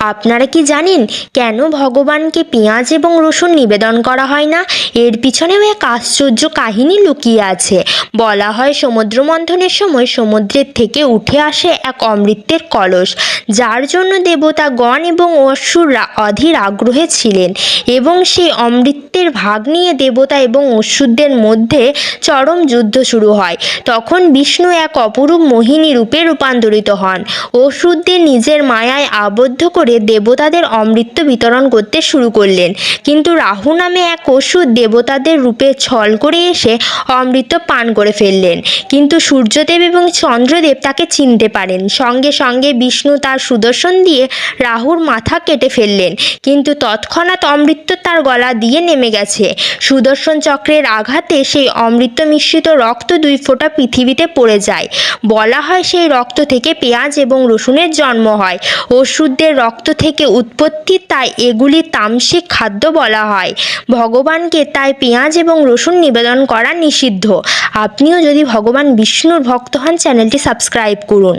আপনারা কি জানেন কেন ভগবানকে পেঁয়াজ এবং রসুন নিবেদন করা হয় না? এর পিছনেও এক আশ্চর্য কাহিনী লুকিয়ে আছে। বলা হয় সমুদ্র মন্থনের সময় সমুদ্রের থেকে উঠে আসে এক অমৃতের কলস, যার জন্য দেবতা গণ এবং অসুররা অধীর আগ্রহে ছিলেন এবং সেই অমৃতের ভাগ নিয়ে দেবতা এবং অসুরদের মধ্যে চরম যুদ্ধ শুরু হয়। তখন বিষ্ণু এক অপরূপ মোহিনী রূপে রূপান্তরিত হন। অসুরদের নিজের মায়ায় আবদ্ধ করে দেবতাদের অমৃত বিতরণ করতে শুরু করলেন। কিন্তু রাহু নামে এক অসুর দেবতাদের রূপে ছল করে এসে অমৃত পান করে ফেললেন। কিন্তু সূর্যদেব এবং চন্দ্রদেব তাকে চিনতে পারেন। সঙ্গে সঙ্গে বিষ্ণু তার সুদর্শন দিয়ে রাহুর মাথা কেটে ফেললেন। কিন্তু তৎক্ষণাৎ অমৃত তার গলা দিয়ে নেমে গেছে। সুদর্শন চক্রের আঘাতে সেই অমৃত মিশ্রিত রক্ত দুই ফোঁটা পৃথিবীতে পড়ে যায়। বলা হয় সেই রক্ত থেকে পেঁয়াজ এবং রসুনের জন্ম হয়। অসুরদের রক্ত থেকে উৎপত্তি, তাই এগুলি তামসিক খাদ্য বলা হয়। ভগবানকে তাই পেঁয়াজ এবং রসুন নিবেদন করা নিষিদ্ধ। আপনিও যদি ভগবান বিষ্ণুর ভক্ত হন, চ্যানেলটি সাবস্ক্রাইব করুন।